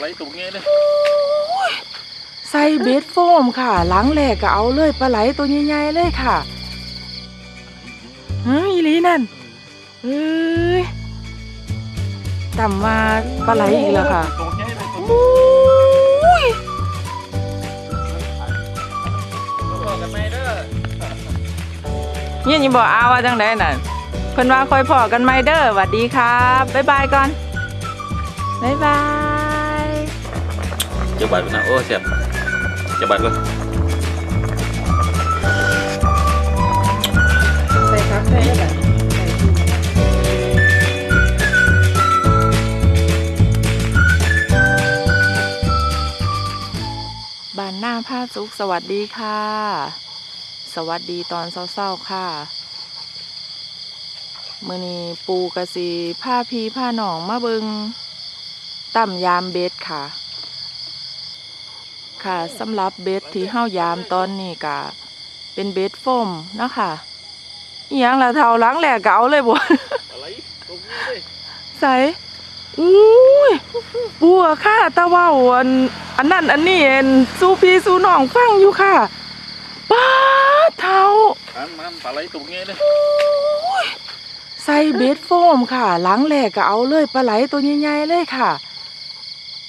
ไรตรงนี้เลยใส่เบสโฟมค่ะ หลังแหลกก็เอาเลยปลาไหลตัวใหญ่ๆเลยค่ะเฮ้ยอีลีนั่นเอ้ยต่ำมาปลาไหลอีกแล้วค่ะตรงนี้เลยตรงอุ้ยบอกกันไหมเอยินยิบอกอาว่าจังไดน่ะเพิ่นว่าคอยพอกันไหมเด้อหวัดดีครับ บ๊ายบายก่อน บ๊ายบาย เจ้าบัตรนะโอ้เสียบเจ้าบัตรก็ใส่ครับใส่แบบบานหน้าผ้าสุกสวัสดีค่ะ สวัสดีตอนเศร้าๆค่ะมือนี้ปูกระสีผ้าพีผ้าหนองมาเบิงต่ำยามเบ็ดค่ะ ค่ะสำหรับเบ็ดที่เฮายามตอนนี้กะเป็นเบ็ดโฟมเนาะค่ะอีหยังละเท่าหล้างแหลกเกเอาเลยบ่อะไรตรงนี้เลยใส่อุ้ยบัวค่ะตะเว้าอันอันนั่นอันนี้เอ็นสู้พี่สู้น้องฟังอยู่ค่ะป้าดเท่าอันมันอะไรตรงนี้เลยใส่เบสโฟมค่ะหลังแหลกก็เอาเลยปลาไหลตัวใหญ่ๆเลยค่ะ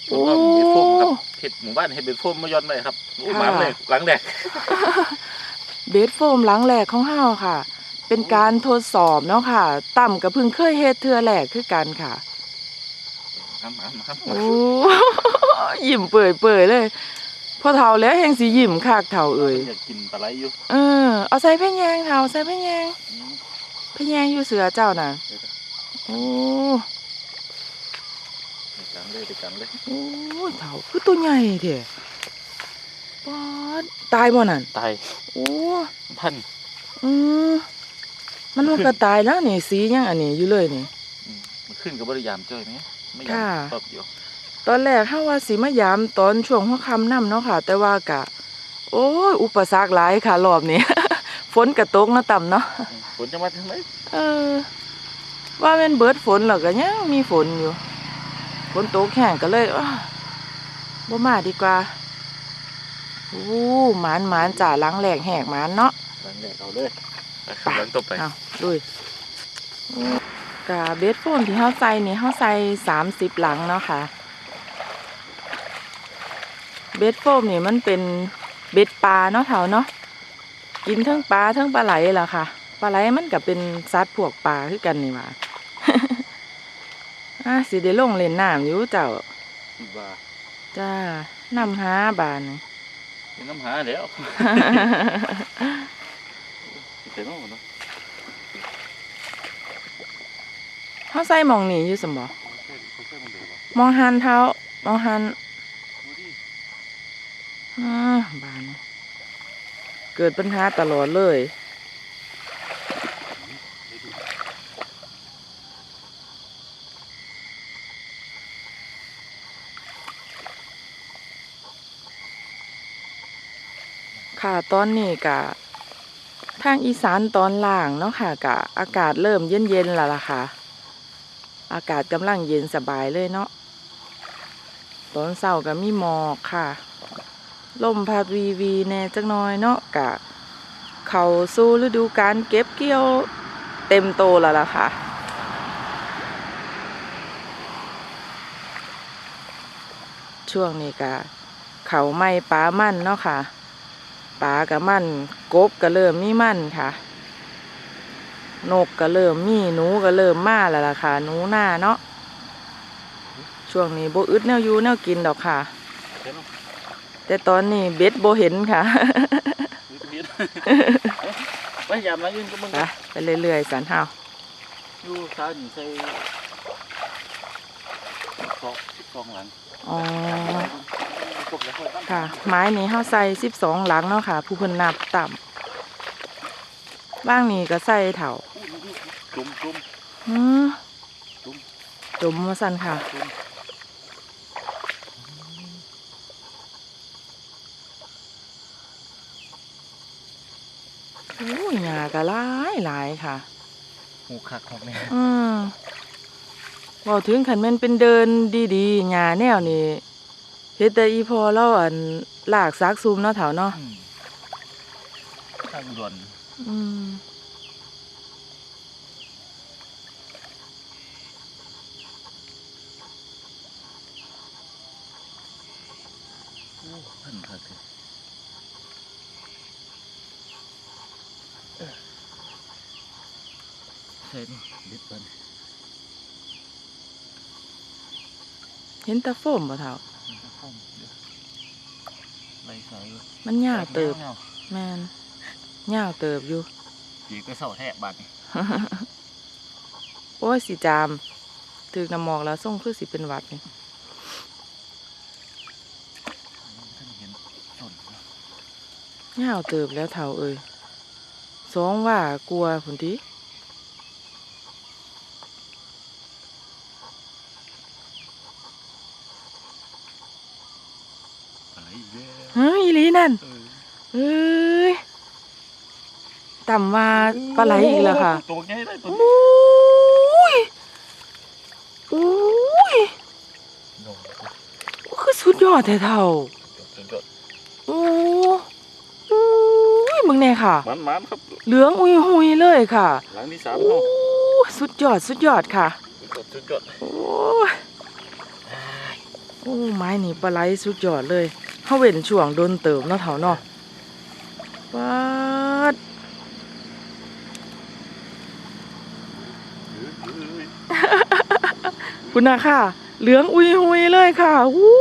โอ้เบ็ดโฟมครับเห็ดหมู่บ้านเห็ดเบ็ดโฟมมาย้อนไปครับโอ้หมาเลยหลังแดกเบสโฟมหลังแหลกของเฮาค่ะ เป็นการทดสอบเนาะค่ะ ต่ำกับเพิ่งเคยเฮ็ดเทือแหลกคือกันค่ะครับมามาครับโอ้ยิ้มเปื่อยเปื่อยๆเลยพอเท่าแล้วแหงสียิ้มคักเท่าเอ่ยอยากกินปลาไหลอยู่เออเอาใส่พะแยงเท่าใส่พะแยงอืมพะแยงอยู่เสือเจ้าน่ะโอ้ไปกัน เลยไปกันเลย โอ้ยเท่าคือตัวใหญ่เถอะป๊าดตายบ่นั่นตายโอ้พันอืมมันมันก็ตายแล้วนี่สียังอันนี้อยู่เลยนี่ อืมมันขึ้นกับบริยามจ้อยไหมไม่ยาค่ะมตอบอยู่ตอนแรกเฮาว่าสิมายามตอนช่วงหัวค่ำนํเนาะค่ะ แต่ว่ากะ โอ้ยอุปสรรคหลายค่ะรอบนี้ ฝนกระตกเนาะต่ำเนาะอืมฝนจะมาทางไหนเออ ว่าแม่นเบิดฝนแล้วก็ยังมีฝนอยู่ ฝนตกแห้งก็เลยอ้าบ่มาดีกว่าโอ้หมานหมานจ่าหลังแหลกแหกหมานเนาะหลังแดกเอาเลยไปครับหลังต่อไปเอาลุยกะเบสโฟมที่เฮาใส่นี่เฮาใส่สามสิบหลังเนาะค่ะเบสโฟมนี่มันเป็นเบ็ดปลาเนาะเถาเนาะกินทั้งปลาทั้งปลาไหลล่ะค่ะปลาไหลมันก็เป็นสัตว์พวกปลาคือกันนี่หว่า อะสิได้ลงเล่นน้ำอยู่เจ้าอีบาจ้านำหาบานเป็นน้ำหาแล้วเสร็จแล้วเนาะเฮาใส่หมองนี่อยู่สมบ่เขาใช่เขาใช่มันเดือดวะมองหันเท้ามองหันดูดิอ่าบานเกิดปัญหาตลอดเลย ค่ะ ตอนนี้กะทางอีสานตอนล่างเนาะค่ะกะอากาศเริ่มเย็นๆแล้วล่ะค่ะ อากาศกำลังเย็นสบายเลยเนาะตอนเช้าก็มีหมอกค่ะลมพัดวีวีแน่จักน้อยเนาะกะ เขาสู้ฤดูการเก็บเกี่ยวเต็มโตแล้วล่ะค่ะช่วงนี้กะเขาไม่ปลามั่นเนาะค่ะ ปลากับมั่นกบก็เริ่มมีมั่นค่ะ นกก็เริ่มมีหนูก็เริ่มมาแล้วล่ะค่ะหนูหน้าเนาะช่วงนี้โบอึดแนวอยู่แนวกินดอกค่ะเสร็จแล้วแต่ตอนนี้เบ็ดโบเห็นค่ะดูตรงนี้ไปยามหลังอื่นก็มึงไปไปเรื่อยๆสันเฮาอยู่ซ้ายนี่ใส่สองสิบสองหลังอ๋อกบแล้ว ค่อยตั้งค่ะ ไม้นี้เฮาใส่สิบสองหลังเนาะค่ะ ผู้เพิ่นนับต่ำบ้างนี้ก็ใส่เถาจุ่มจุ่มอืมจุ่มจุ่มมาสั่นค่ะจุ่มโอ้ยหญ้าก็หลายหลายค่ะหูคักของแม่อืมบอกถึงขันแมันเป็นเดินดีๆหญ้าแนวนี่ เฮ็ดแต่อีพอเราอันลากซากซุมเนาะเถาเนาะอืมทางอุดรอืมโอ้พันคักเลยใช่เนาะเด็ดปันเห็นแตะโฟมบ่เถา มันจะคมเดี๋ยว ไล่สายอยู่มันยาวเติบแงแม่นยาวเติบอยู่ปีกไปเสาแทะบาดนี่โอ้ยสิจามถึกน้ำหมอกแล้วส่งคือสิเป็นหวัดนี่ท่านเห็นต้นเนาะยาวเติบแล้วเถาเอ้ยสองว่ากลัวพุ่นติ อะไรอีกแล้ว เฮ้ยอีหลี นั่นเออเอ้ยต่ำว่าปลาไหลอีกแล้วค่ะตัวใหญ่เลยตัวโอนี้้ยโอ้ยโน่นคือสุดยอดแท้เท่าสุดยอดโอ้โอ้ยมึงแน่ค่ะมันมันๆครับ เหลืองอุยหุยเลยค่ะ หลังที่สามโอ้เนาะสุดยอดสุดยอดค่ะสุดยอดสุดยอดโอ้ยโอ้ไม้นี่ปลาไหลสุดยอดเลย เฮาเว้นช่วงโดนเติมเนาะเท่าเนาะปาดเอ้ยคุณน่ะค่ะ เหลืองอุยหุยเลยค่ะวู้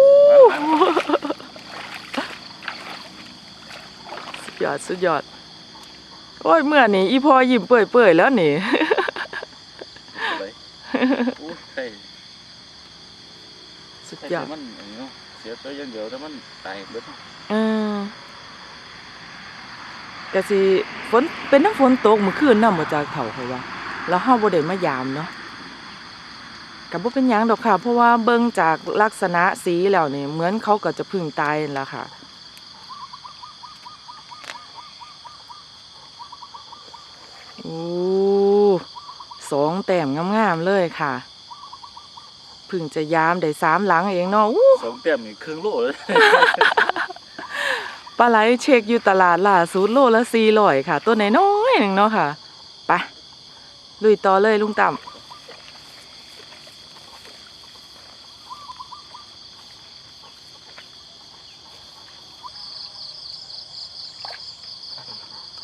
สุดยอดสุดยอด โอ้ยเมื่อนี่อีพอยิ้มเปื่อยๆแล้วนี่อะไรโอ้ยใช่สุดใช่ยอด แต่มันอันนี้เนาะเสียตัวอยังเดียวแต่มันตายเบิดเนาะเออก็สิฝนเป็นน้ำฝนตกเมื่อคืนน่ะบ่จากเฒ่าเขาว่าแล้วเฮาบ่ได้มายามเนาะก็บ่เป็นหยังดอกค่ะ เพราะว่าเบิ่งจากลักษณะสีแล้วนี่เหมือนเขาก็จะพึ่งตายนั่นล่ะค่ะโอ้สองแต้มงามๆเลยค่ะ พึ่งจะยามได้สามหลังเองเนาะอู้สองแต้มนี่ครึ่งโลเลย ปลาไหลเช็คอยู่ตลาดล่าสุดโลละสี่ร้อยค่ะ ตัวน้อยๆหนึ่งเนาะค่ะไปลุยต่อเลยลุงต่ำ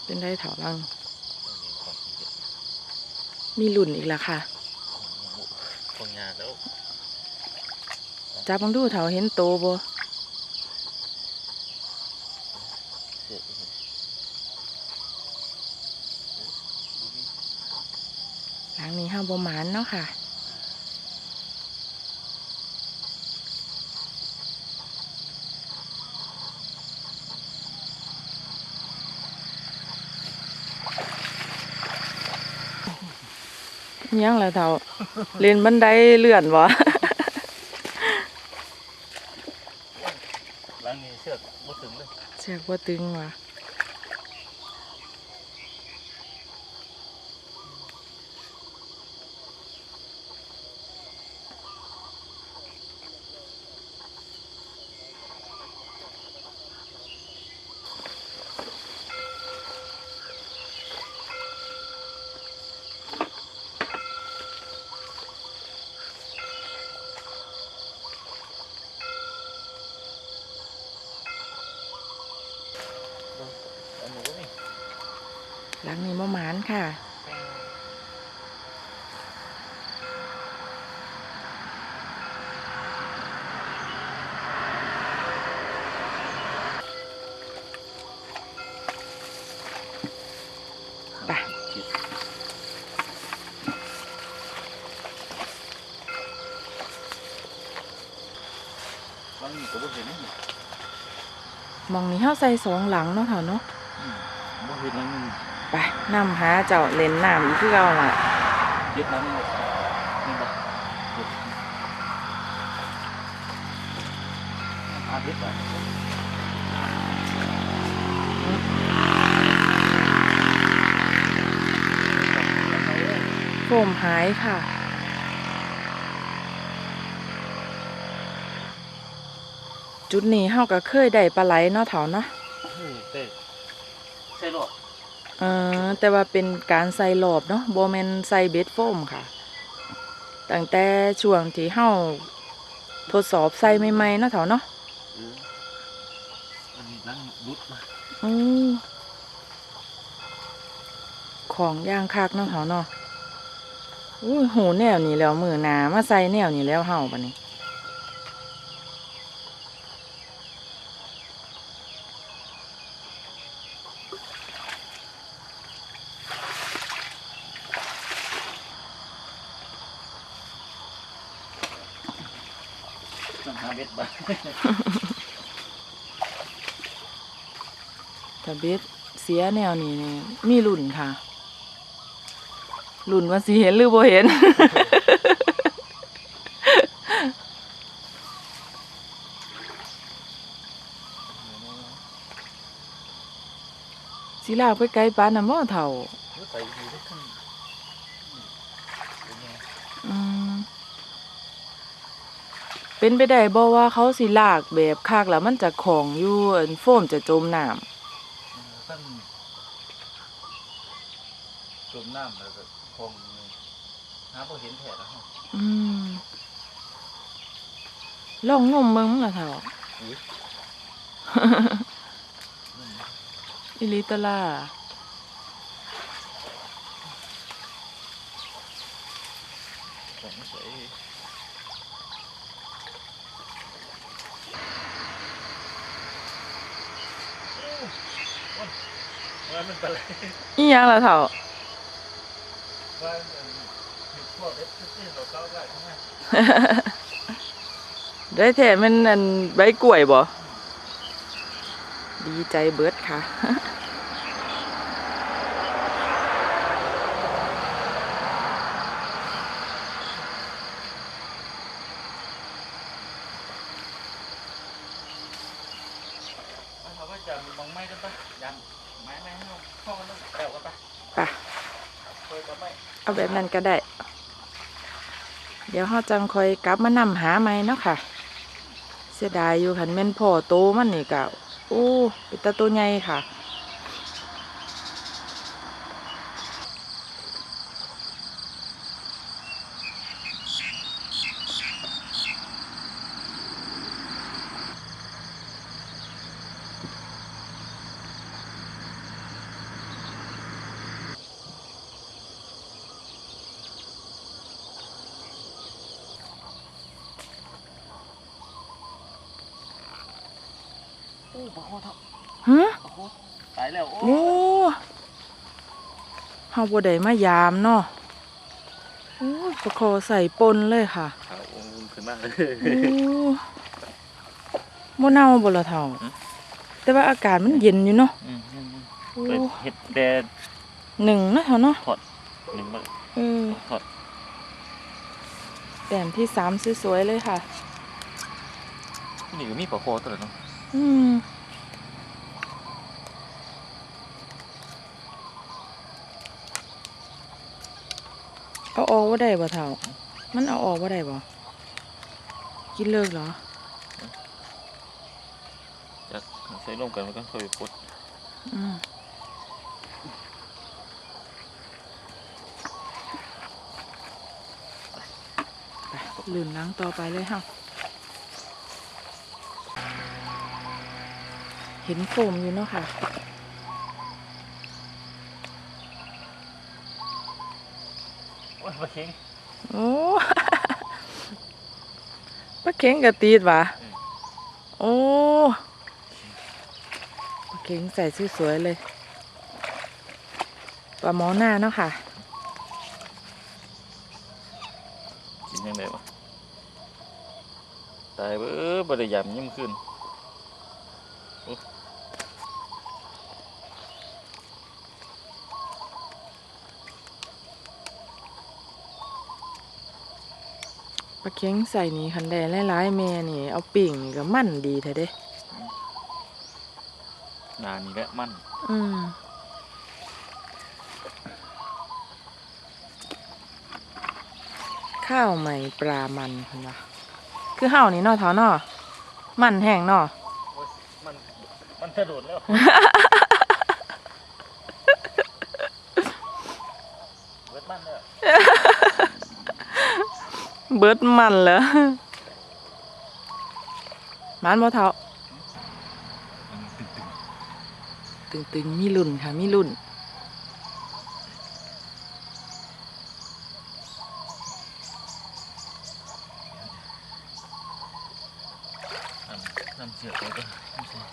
เป็นได้เถาลัง มีหลุ่นอีกแล้วค่ะ คงยาแล้ว จับบังดูเถาเห็นโตบ่เสียอีกหลังนี้ห้าบ่หมานเนาะค่ะยังละเท่าเรียนบันไดเลื่อนวะ หลังนี้เชือกบ่ถึงเลย เชือก ว่าตึงว่ะ มองนี้เฮาใส่สองหลังเนาะเถาเนาะอืมบ่เห็นหลังนี้ไปนำหาเจ้าเล่นน้ำอีกคือเก่าล่ะเย็ดหลังนี้นี่บ่เย็ดอาเย็ดไปโฟมหายค่ะ จจุดนี้เฮาก็เคยได้ปลาไหลเนาะเถาเนาะเต้ใช่หรอเออแต่ว่าเป็นการใส่หลอบเนาะบ่แม่นใส่เบ็ดโฟมค่ะ ตั้งแต่ช่วงที่เฮาทดสอบใส่ใหม่ๆเนาะเถาเนาะอันนี้นั่งรุดมาอือของย่างคักเนาะเถาเนาะอุ้ยโหแนวนี้แล้วมือหนามาใส่แนวนี้แล้วเฮาบัดนี้ ต้องหาเบ็ดบ้าง ถ้า เบ็ดเสียแนวนี้นี่มีรุ่นค่ะรุ่นว่าสิเห็นหรือบ่เห็น สิลากไปไกลปานนั้นบ่เฒ่าเป็นไปได้บ่ว่าเขาสิลากแบบคักแล้วมันจะของอยู่อันโฟมจะจมน้ำ ท่านจมน้ำแล้วก็คงหาพอเห็นแผลแล้วอืมลองงมเบิ่งล่ะเฒ่าอุ้ยอิลิตะล่าสงสัย ว่ามันเป็นอะไรอีหยังล่ะเฒ่าว่ามันพวกเอฟซีเราเข้าได้ใช่ไหมได้แท้มันอันใบกล้วยบ่ดีใจเบิดค่ะ เขาก็จะมองไม้กันปะยันไม้ไม้ให้เราเข้ากันต้องแปลกันปะ ไป เคยกับไม้ เอา แบบนั้นก็ได้ เดี๋ยวเขาจังคอยกลับมานำหาไหมเนาะค่ะ เสียดายอยู่ขันแม่นพ่อโตมันนี่กะโอ้เป็นตาตัวใหญ่ค่ะ อ้ปลาโคตรฮะปลาโคตรตายแล้วโอ้โอ้เฮาบ่ได้มายามเนาะโอ้ยประคอใส่ปนเลยค่ะเอาขึ้นมาเลยโอ้บ่เน่าบ่ละเท่าอืมแต่ว่าอากาศมันเย็นอยู่เนาะอืมอืมอืมโอ้เปิดเห็ดแดดหนึ่งนะเท่าเนาะหนึ่งมาเออถอดแต้มที่สามสวยๆเลยค่ะนี่ก็มีปลาโคตรเลยเนาะ อืมเอาออกว่าได้บ่เท่า มันเอาออกว่าได้บ่กินเลิกเหรอจะใส่ร่วมกันมันก็ค่อยปลดอืมไปลื่นล้างต่อไปเลยค่ะ เห็นโฟมอยู่เนาะค่ะ โอ้ยปลาเค็งโอ้ปลาเข็งกระตีดวะอืมโอ้ปลาเข็งใส่สวยๆเลยปลาหมอหน้าเนาะค่ะ กินยังไงวะตายเบ้อบริยามยิ่งขึ้นโอ้ ปลา เข็งใส่นี่คันแดหลายๆแม่นี่ เอาปิ่งนี่ก็มั่นดีแท้เด้นานนี่แหละมันอืมข้าวใหม่ปลามันคุณวะคือข้าวนี่เนาะเท้าเนาะมันแห้งเนาะโอ้ยมันมันกระโดดแล้วเบิดมันแล้ว เบิดมันแล้วมันบ่เท่าตึงๆมีรุ่นค่ะ มีรุ่น น้ำน้ำเสียบไปด้วยน้ำเสียบ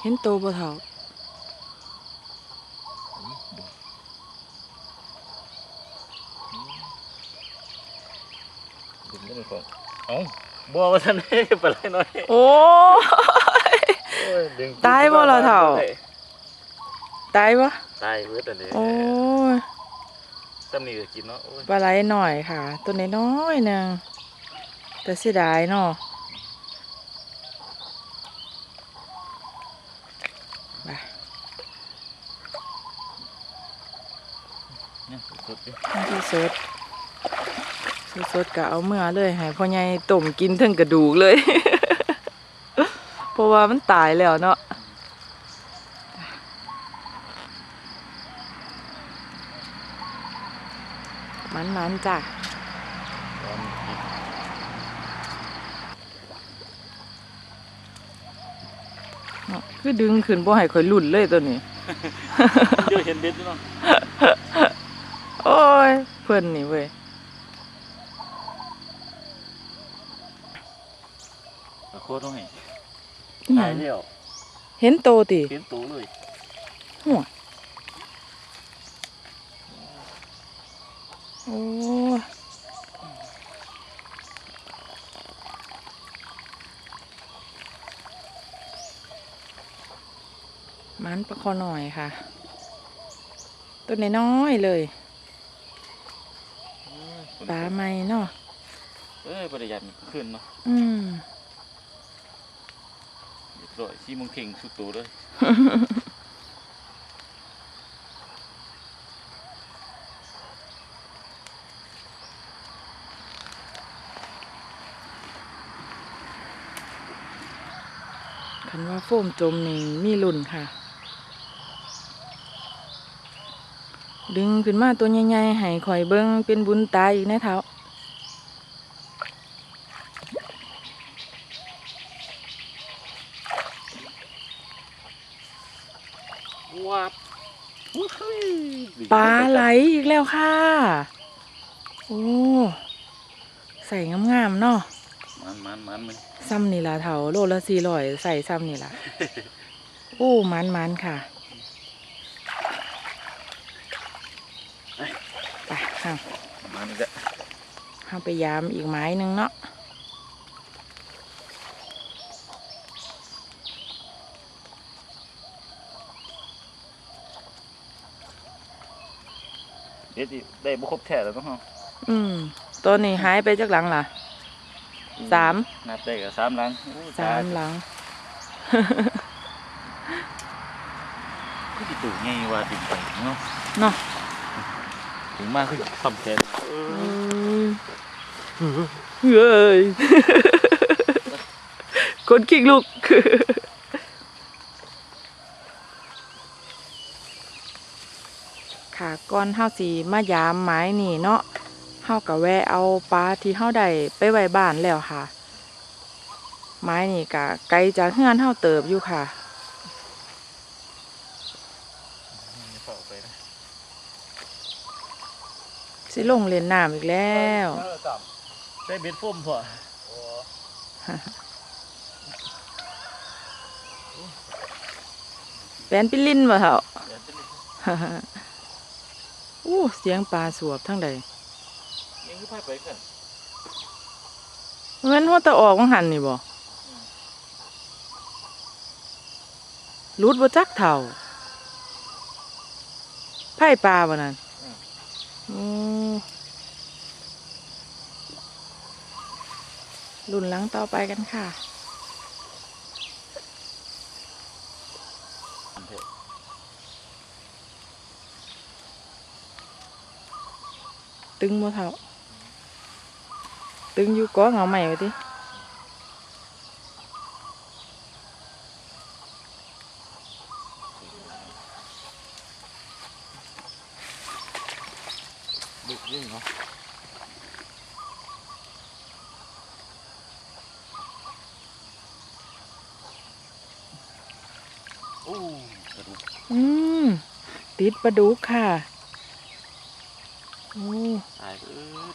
เห็นโต บ่เท่าอุ๊ยดูดึงได้ไหมฟองเอ้าบัวมาทันได้ปลาไหลน้อยโอ้ยโอ้ยดึงตายบ่ล่ะเฒ่าตายปะตายเบิดอันนี้โอ้ยซ้ำนี่ก็กินเนาะโอ้ยปลาไหลหน่อยค่ะ ตัวน้อยๆหนึงแต่เสียดายเนาะไป เนี่ยสุดๆดิ อันที่ส ดสดๆก็เอาเมื่อเลยให้พ่อใหญ่ต้มกินถึงกระดูกเลย เพราะว่ามันตายแล้วเนาะมันๆจ้ะตอนกินเนาะคือดึงขึ้นบ่ให้ข่อยหลุ่นเลยตัวนี้เดี๋ยวเห็นเด็ดอยู่เนาะโอ้ย เพิ่นนี่เว้ยตะโคตรต้องให้อิหตายัยงแล้วเห็นโตติเห็นตัวเลยหัวโอ้ยมันประคอหน่อยค่ะ ตัวน้อยๆเลย ปลาไม่เนาะเอ้ยประหยัดขึ้นเนาะอืมเรียบร้อยซีโมงเข่งสุดตัวเลยคันว่าโฟมจมนี่มีลุ่นค่ะ ดึงขึ้นมาตัวใหญ่ๆให้ข่อยเบิ้งเป็นบุญตายอีกแน่เท้าว้าบปลาไหลอีกแล้วค่ะ โอ้ ใส่งามๆเนาะมันมันมันมันซ้ำนี่ละเถาโลละสี่ร้อยใส่ซ้ำนี่ละโอ้มันมันๆค่ะ ไปห้า มันก็ห้าไปยามอีกไม้หนึ่งเนาะเด็ดอีกได้บุครบแท้แล้วต้องเฮาอืมตัวนี้หายไปจากหลังล่ะสามนับได้กับสามหลังโอ้ยสามหลังก็ติดตู่ไงว่าติดไปเนาะเนาะ ถึงมากขึ้นทำแทนเฮ้ยคนคิกลูกค่ะก่อนเฮาสิมายามไม้นี่เนาะเฮาก็แวะเอาปลาที่เฮาได้ไปไว้บ้านแล้วค่ะ ไม้นี่ก็ไกลจากเฮือนเฮาเติบอยู่ค่ะ เข้าไปนะ สิลงเล่นน้ำอีกแล้วได้เบ็ดฟุ่มพอแปลนปิลินบ่เฒ่าเดี๋ยวจะมีอู้เสียงปลาสวบทั้งใดยังคือพายไปกันแม่นหัวตะออกมังหันนี่บ่รูดบ่จักเท่าไผ่ปลาบ่นั่นอือ รุ่นหลังต่อไปกันค่ะตึงบ่เท่าตึงอยู่ก้อเงาใหม่ไว้ที่ อืมติดปลาดุกค่ะโอ้ตายเออ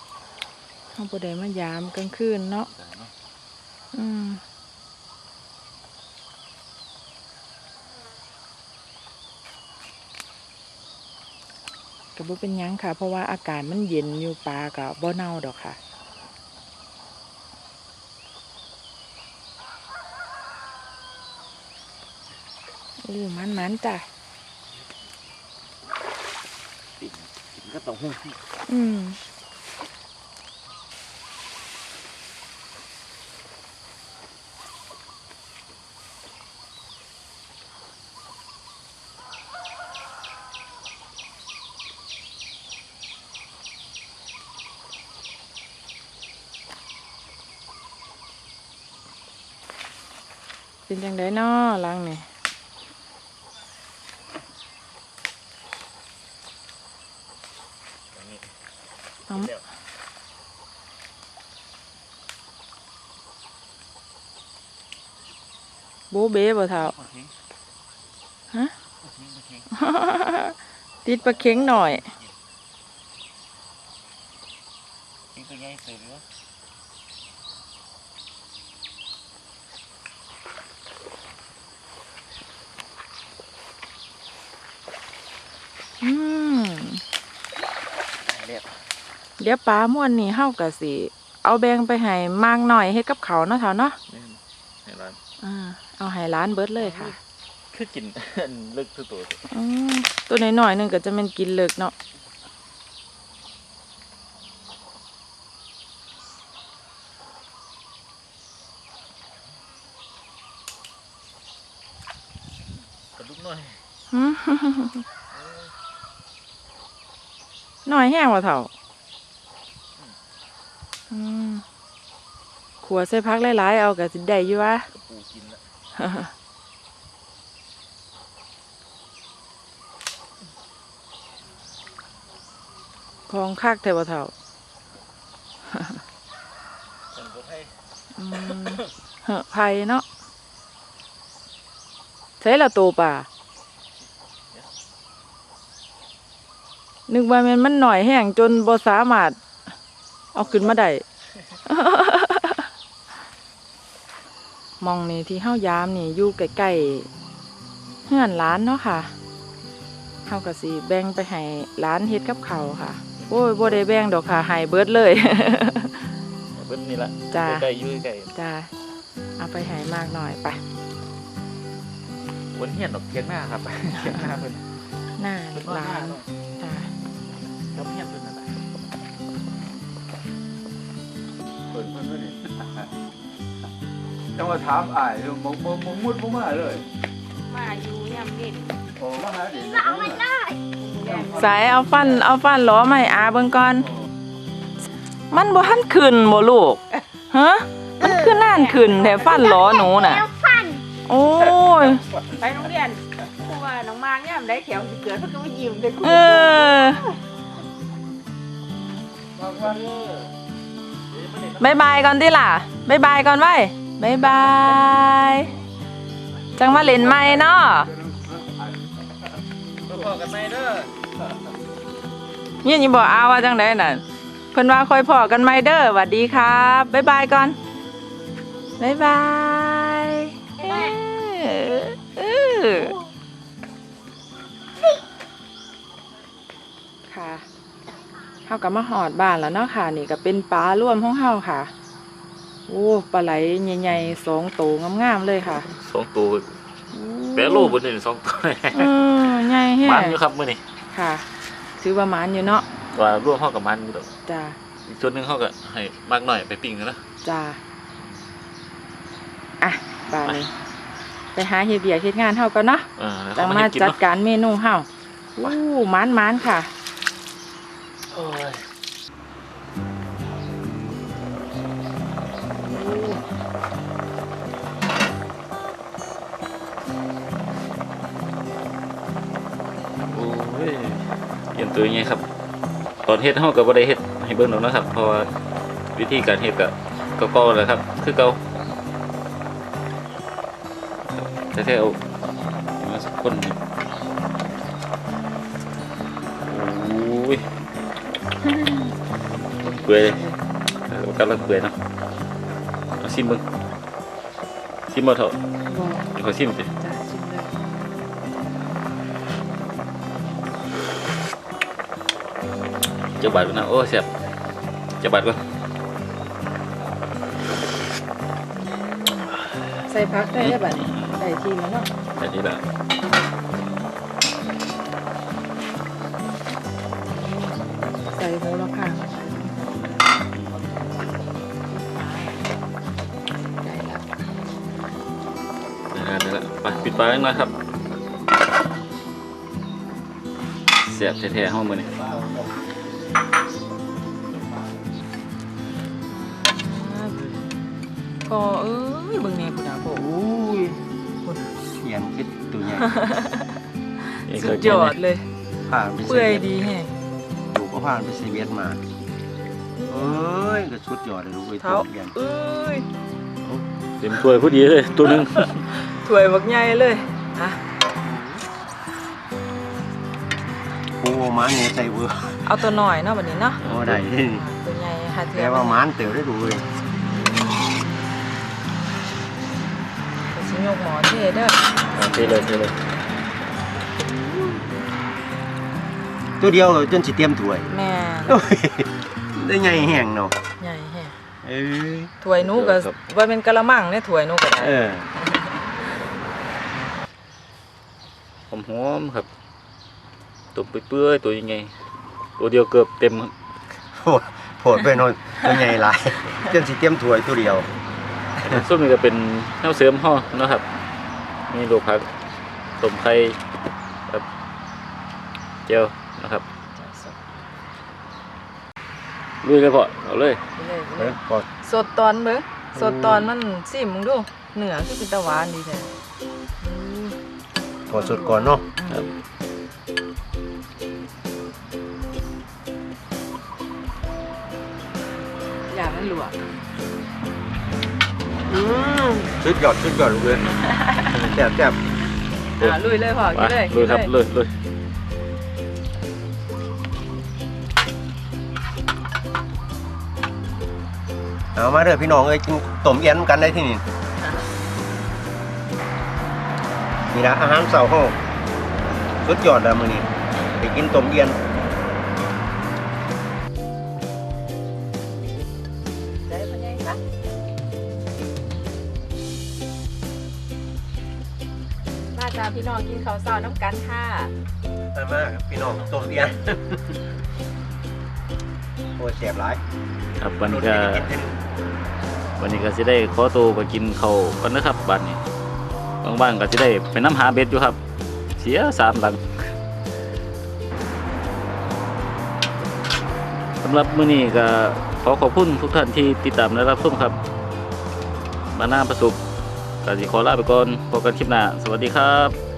เฮาบ่ได้มายามกลางคืนเนาะอืมก็บ่เป็นยังค่ะ เพราะว่าอากาศมันเย็นอยู่ปลาก็บ่เน่าดอกค่ะ อู้มันมันๆจ้ะปิ่นก็ต้องหู้อืมเป็นจังไดน้อลังนี่ เอาเดี๋ยวโบเบ้บ่เท่าโอเคฮะโอเคโอเคติดปลาเค็งหน่อย กินตัวใหญ่เสร็จแล้ว อืม ตายแล้ว เดี๋ยวปลาม่วนนี่เฮาก็สิเอาแบ่งไปให้มากหน่อยเฮ็ดกับเขาวเนาะเท่าเนาะนี่เห็นร้านอ่าเอาให้ร้านเบิดเลยค่ะคือกินลึกทุกตัวเลยอืมตัวน้อยๆหนึงก็จะแม่นกินเลิกเนาะกระดูกน้อยหืมน้อยแห้งว่าเท่าอืม ขัวใส่พักหลายๆ เอาก็สิได้อยู่วะปูกินละของคักแท้บ่เท่าเหอะไผ่เนาะใช้ละตัวป่านึกว่ามันมันหน่อยแห้งจนบ่สามารถ เอาขึ้นมาได้มองนี่ที่เฮายามนี่อยู่ใกล้ๆเฮือนร้านเนาะค่ะเฮาก็สิแบ่งไปให้ร้านเฮ็ดกับเขาวค่ะ โอ้ยบ่ได้แบ่งดอกค่ะให้เบิดเลย เบิ้ลนี่ละจ้าใกล้ๆอยู่ใกล้จ้าเอาไปให้มากหน่อยไปๆวันเฮียนดอกเทียงหน้าครับเทียงหน้าเพิ่นหน้าเพิ่นว่าร้าหน้านเนาะจ้าครับเฮียนเพิ่น จังว่าถามอ้ายเรื่องมงมงมงมุดบ่มาเลยมาอยู่ยามเด็กโอ้มาหาเด็กเอามันได้สายเอาฟันเอาฟันล้อมาให้อาเบิ่งก่อน มันบ่ทันขึ้นบ่ลูกฮะมันคือน่านขึ้นแต่ฟันล้อหนูน่ะแล้วฟันโอ้ยไปโรงเรียนครูว่าน้องมางยามได้แขวสิเกิดเพิ่นก็มายิ้มแต่ครูเออบายบายก่อนติล่ะบายบายก่อนไว้ บายบาย จังมาเล่นใหม่เนาะพอกันไหมเด้อยินอยู่บอกอาว่าจังไดน่ะเพิ่นว่าค่อยพอกันใหม่เด้อหวัดดีครับบายบายก่อนบายบายเออเออค่ะเฮาก็มาหอดบ้านแล้วเนาะค่ะ นี่ก็เป็นปลาร่วมของเฮาค่ะ โอ้ปลาไหลใหญ่ๆสองโตวงามๆเลยค่ะสองตัวแปดโลบนนี่สองตัวเออใหญ่แฮะมันอยู่ครับมื้อนี้ค่ะ ถือว่าหมานอยู่เนาะว่าร่วมเข้ากับมันอยู่ดอกจ้าอีกส่วนหนึงเข้ากับให้มากหน่อยไปปิ้งกันนะ จ้าอะบ้านนี้ไปหาเฮ็ดเบียกเฮ็ดงานเฮาก่อนเนาะเออแล้วจัเขางมามาเฮ็ดกินจัดเนาะ การเมนูเฮาอู้หมานหมานค่ะ โอ้ย ตัวยังไงครับ ตอนเฮ็ดเฮาก็บ่ได้เฮ็ดให้เบิ่งหรอกนะครับ เพราะว่าวิธีการเฮ็ดก็ก็เก่าแหละครับ คือเก่าครับแท้ๆเอามาสักคนหนึ่งโอ้ยเปื่อยเลยเออกำลังเปื่อยเนาะเอาซิมเบิ่งซิมบ่เถอะบอกเดี๋ยวขอซิมสิ จ้าบาดก่อนนะโอ้แซ่บเจ้าบาดก่อนใส่พักได้ได้บัดนี้ใส่ทีแล้วเนาะอันนี้แหละใส่โหระพาได้ละได้แล้วได้แล้วไปปิดปากหน่อยครับแซ่บแท้ๆห้องมือนี่ สุดยอดเลย ผ่านไปเปื่อยดีแฮะดูก็ผ่านไปซีเวียดมาเอ้ยก็สุดยอดเลยลูกไอ้เท้าตัวเขียนเอ้ยเต็มถ้วยพอดีเลยตัวหนึงถ้วยบักใหญ่เลยอะปูม้าเนี่ยใส่เวอร์เอาตัวหน่อยเนาะบัดนี้เนาะโอ้ได้ที่ตัวใหญ่หาเทีแต่ยมว่าม้านเต๋อได้ดูเลย ก็สิยกหมอเทเด้อโอเคเลยเทเลยตัวเดียวจนสิเตรียมถ้วยแม่โอ้ยได้ไงแห้งเนาะใหญ่แฮะเอ้ยถ้วยหนูก็ว่าเป็นกะละมังเนี่ยถ้วยหนูก็ได้เออหอมๆครับตัวเปื่อยๆตัวยังไง ตัวเดียวเกือบเต็มครับโหดโหดไปโนอนตัวใหญ่หลายจนสิเตรียมถ้วยตัวเดียว ส้มนี่ก็เป็นแนวเสริมห่อเนาะครับ มีลูกผักต้มไข่ครับเจียวนะครับลุยเลยพอเอาเลยไปเลยไปเลเอ้ยยพอสดตอนเบิ่งสดตอนมันสิมึงดูเนื้อคือเป็นตะหวานดีแท้อืมพอสุดก่อนเนาะครับอย่างนั้นหลว กสุดยอดสุดยอดลูกเลยแซ่บแซ่บอ่าลุยเลยพ่อไปกินเลยลุยครับกินลุยลุยเอามาเด้อพี่น้องเอ้ยกินต้มเอี้ยนกันได้ที่นี่นี่นะอาหารเสาร์ห้องสุดยอดแล้วมื้อนี้ไปกินต้มเอี้ยน ข้าวเช้าน้ำกันค่ะมามาครับพี่น้องต้มเอี้ยนโอ้ยแซ่บหลายครับวันนี้โดก็นกินเป็นวันนี้ก็สิได้ขอตัวไปกินข้าวกันนะครับบัดนี้บางๆก็สิได้ไปน้ำหาเบ็ดอยู่ครับ เสียสามหลังสำหรับมื้อนี้ก็ขอขอบคุณทุกท่านที่ติดตามและรับชมครับมาหน้าประสบก็สิขอลาไปก่อนพบกันคลิปหน้า สวัสดีครับ